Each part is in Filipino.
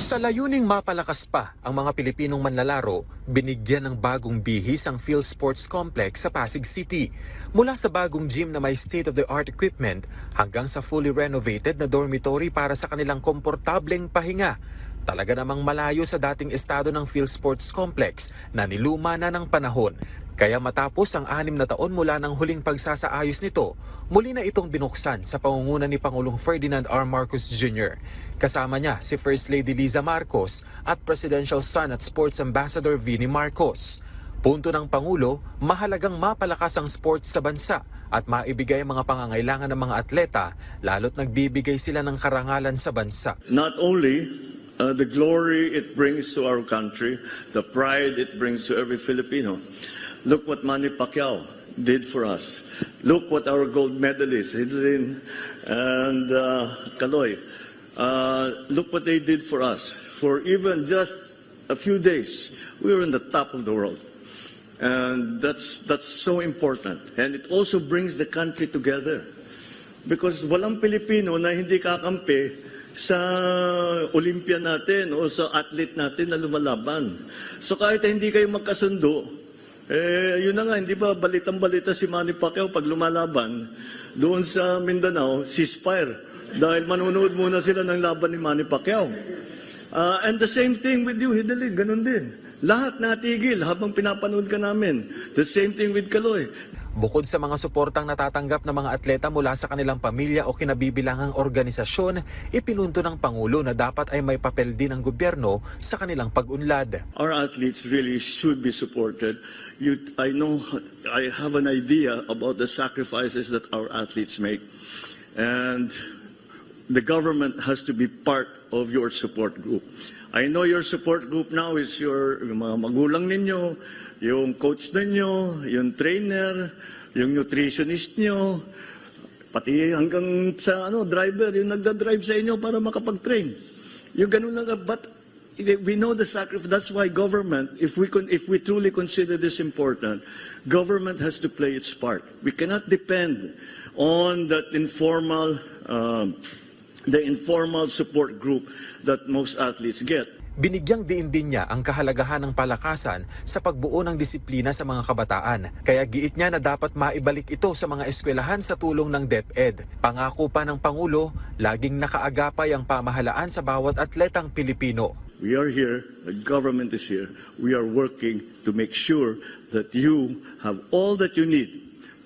Sa layuning mapalakas pa ang mga Pilipinong manlalaro, binigyan ng bagong bihis ang Phil Sports Complex sa Pasig City. Mula sa bagong gym na may state-of-the-art equipment hanggang sa fully renovated na dormitory para sa kanilang komportableng pahinga. Talaga namang malayo sa dating estado ng Phil Sports Complex na niluma na ng panahon. Kaya matapos ang anim na taon mula ng huling pagsasaayos nito, muli na itong binuksan sa pangunguna ni Pangulong Ferdinand R. Marcos Jr. Kasama niya si First Lady Liza Marcos at Presidential Son at Sports Ambassador Vinnie Marcos. Punto ng Pangulo, mahalagang mapalakas ang sports sa bansa at maibigay ang mga pangangailangan ng mga atleta lalo't nagbibigay sila ng karangalan sa bansa. not only uh, the glory it brings to our country, the pride it brings to every Filipino. Look what Manny Pacquiao did for us. Look what our gold medalists, Hidlin and uh, Kaloy, uh, look what they did for us. For even just a few days, we were in the top of the world. And that's, that's so important. And it also brings the country together. Because walang Pilipino na hindi kakampi sa Olympia natin o sa athlete natin na lumalaban. So kahit hindi kayo magkasundo, eh, yun na nga, hindi ba balitang-balita si Manny Pacquiao pag lumalaban doon sa Mindanao, ceasefire. Dahil manunood muna sila ng laban ni Manny Pacquiao. Ah, and the same thing with you, Hideling, ganun din. Lahat natigil habang pinapanood ka namin. The same thing with Kaloy. Bukod sa mga suportang natatanggap ng mga atleta mula sa kanilang pamilya o kinabibilangang organisasyon, ipinunto ng Pangulo na dapat ay may papel din ang gobyerno sa kanilang pag-unlad. Our athletes really should be supported. You, I know, I have an idea about the sacrifices that our athletes make. And the government has to be part of your support group. I know your support group now is your yung mga magulang ninyo, yung coach ninyo, yung trainer, yung nutritionist nyo, pati hanggang sa ano, driver, yung nagda-drive sa inyo para makapag-train. Yung ganun lang, but we know the sacrifice. That's why government, if we con, if we truly consider this important, government has to play its part. We cannot depend on that informal, um, the informal support group that most athletes get. Binigyang diin din niya ang kahalagahan ng palakasan sa pagbuo ng disiplina sa mga kabataan. Kaya giit niya na dapat maibalik ito sa mga eskwelahan sa tulong ng DepEd. Pangako pa ng Pangulo, laging nakaagapay ang pamahalaan sa bawat atletang Pilipino. We are here, the government is here. We are working to make sure that you have all that you need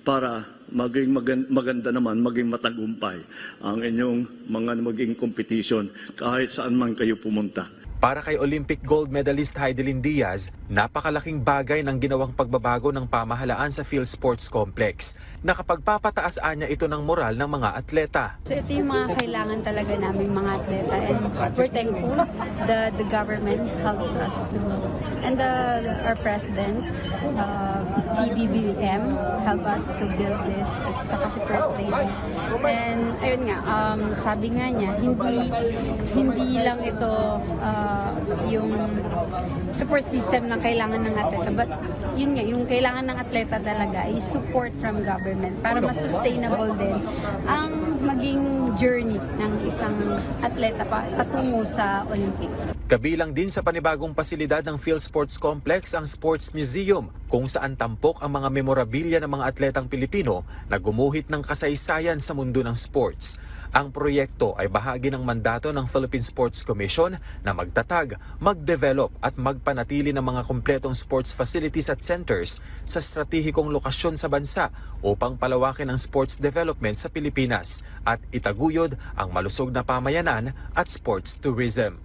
para maging magan- maganda naman, maging matagumpay ang inyong mga maging competition kahit saan man kayo pumunta. Para kay Olympic gold medalist Heidelin Diaz, napakalaking bagay ng ginawang pagbabago ng pamahalaan sa Phil Sports Complex. Nakapagpapataas niya ito ng moral ng mga atleta. So ito yung mga kailangan talaga namin mga atleta and we're thankful the the government helps us to and the our president uh, PBBM help us to build this saka si First Lady and ayun nga um, sabi nga niya hindi hindi lang ito uh, yung support system na kailangan ng atleta but yun nga yung kailangan ng atleta talaga is support from government para mas sustainable din ang maging journey ng isang atleta pa patungo sa Olympics. Kabilang din sa panibagong pasilidad ng Phil Sports Complex ang Sports Museum kung saan tampok ang mga memorabilia ng mga atletang Pilipino na gumuhit ng kasaysayan sa mundo ng sports. Ang proyekto ay bahagi ng mandato ng Philippine Sports Commission na magtatag, mag-develop at magpanatili ng mga kumpletong sports facilities at centers sa stratehikong lokasyon sa bansa upang palawakin ang sports development sa Pilipinas at itaguyod ang malusog na pamayanan at sports tourism.